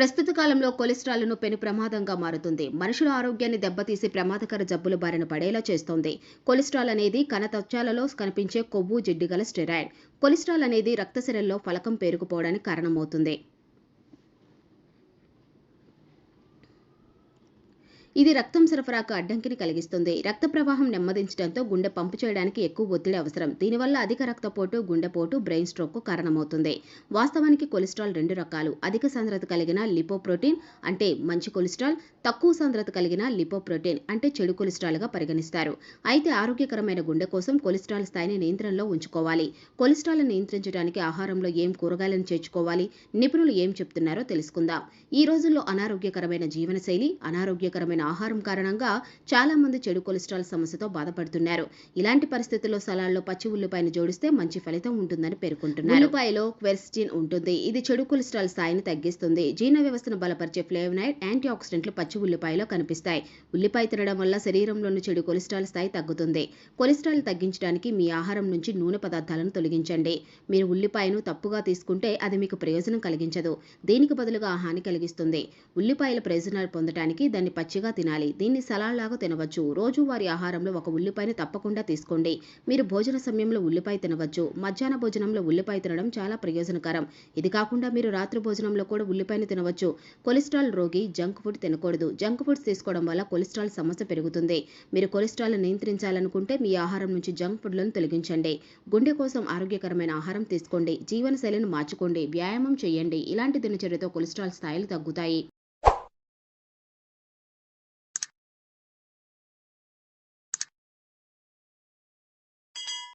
ప్రస్తుత కాలంలో కొలెస్ట్రాల్ను పెను ప్రమాదంగా మారుతుంది. మనుషుల ఆరోగ్యాన్ని దెబ్బతీసి ప్రమాదకర జబ్బుల బారిన పడేలా చేస్తోంది. కొలెస్ట్రాల్ అనేది కణతత్వాలలో కనిపించే కొవ్వు జిడ్డుగల స్టెరాయిడ్. కొలెస్ట్రాల్ అనేది రక్తశిరల్లో ఫలకం పేరుకుపోవడానికి కారణమవుతుంది. ఇది రక్తం సరఫరాకు అడ్డంకిని కలిగిస్తుంది. రక్త ప్రవాహం నెమ్మదించడంతో గుండె పంపు చేయడానికి ఎక్కువ ఒత్తిడి అవసరం. దీనివల్ల అధిక రక్తపోటు గుండెపోటు బ్రెయిన్ స్ట్రోక్కు కారణమవుతుంది. వాస్తవానికి కొలెస్ట్రాల్ రెండు రకాలు. అధిక సాంద్రత కలిగిన లిపోప్రోటీన్ అంటే మంచి కొలెస్ట్రాల్ తక్కువ సాంద్రత కలిగిన లిపోప్రోటీన్ అంటే చెడు కొలెస్ట్రాల్గా పరిగణిస్తారు. అయితే ఆరోగ్యకరమైన గుండె కోసం కొలెస్ట్రాల్ స్థాయిని నియంత్రణలో ఉంచుకోవాలి. కొలెస్ట్రాల్ నియంత్రించడానికి ఆహారంలో ఏం కూరగాయలను చేర్చుకోవాలి నిపుణులు ఏం చెప్తున్నారో తెలుసుకుందాం. ఈ రోజుల్లో అనారోగ్యకరమైన జీవనశైలి అనారోగ్యకరమైన ఆహారం కారణంగా చాలా మంది చెడు కొలెస్ట్రాల్ సమస్యతో బాధపడుతున్నారు. ఇలాంటి పరిస్థితుల్లో సలాడ్లో పచ్చి ఉల్లిపాయను జోడిస్తే మంచి ఫలితం ఉంటుందని పేర్కొంటున్నారు. ఉల్లిపాయలో క్వెర్సిటిన్ ఉంటుంది. ఇది చెడు కొలెస్ట్రాల్ స్థాయిని తగ్గిస్తుంది. జీర్ణ వ్యవస్థను బలపరిచే ఫ్లేవనైడ్ యాంటీ ఆక్సిడెంట్లు పచ్చి ఉల్లిపాయలో కనిపిస్తాయి. ఉల్లిపాయ తినడం వల్ల శరీరంలోని చెడు కొలెస్ట్రాల్ స్థాయి తగ్గుతుంది. కొలెస్ట్రాల్ తగ్గించడానికి మీ ఆహారం నుంచి నూనె పదార్థాలను తొలగించండి. మీరు ఉల్లిపాయను తప్పుగా తీసుకుంటే అది మీకు ప్రయోజనం కలిగించదు. దీనికి బదులుగా హాని కలిగిస్తుంది. ఉల్లిపాయల ప్రయోజనాలు పొందడానికి దాన్ని పచ్చిగా తినాలి. దీన్ని సలాడ్ లాగా తినవచ్చు రోజువారి ఆహారంలో ఒక ఉల్లిపాయను తప్పకుండా తీసుకోండి. మీరు భోజన సమయంలో ఉల్లిపాయ తినవచ్చు. మధ్యాహ్న భోజనంలో ఉల్లిపాయ తినడం చాలా ప్రయోజనకరం. ఇది కాకుండా మీరు రాత్రి భోజనంలో కూడా ఉల్లిపాయను తినవచ్చు. కొలెస్ట్రాల్ రోగి జంక్ ఫుడ్ తినకూడదు. జంక్ ఫుడ్స్ తీసుకోవడం వల్ల కొలెస్ట్రాల్ సమస్య పెరుగుతుంది. మీరు కొలెస్ట్రాల్ నియంత్రించాలనుకుంటే మీ ఆహారం నుంచి జంక్ ఫుడ్లను తొలగించండి. గుండె కోసం ఆరోగ్యకరమైన ఆహారం తీసుకోండి. జీవనశైలిని మార్చుకోండి. వ్యాయామం చేయండి. ఇలాంటి దినచర్యతో కొలెస్ట్రాల్ స్థాయిలు తగ్గుతాయి.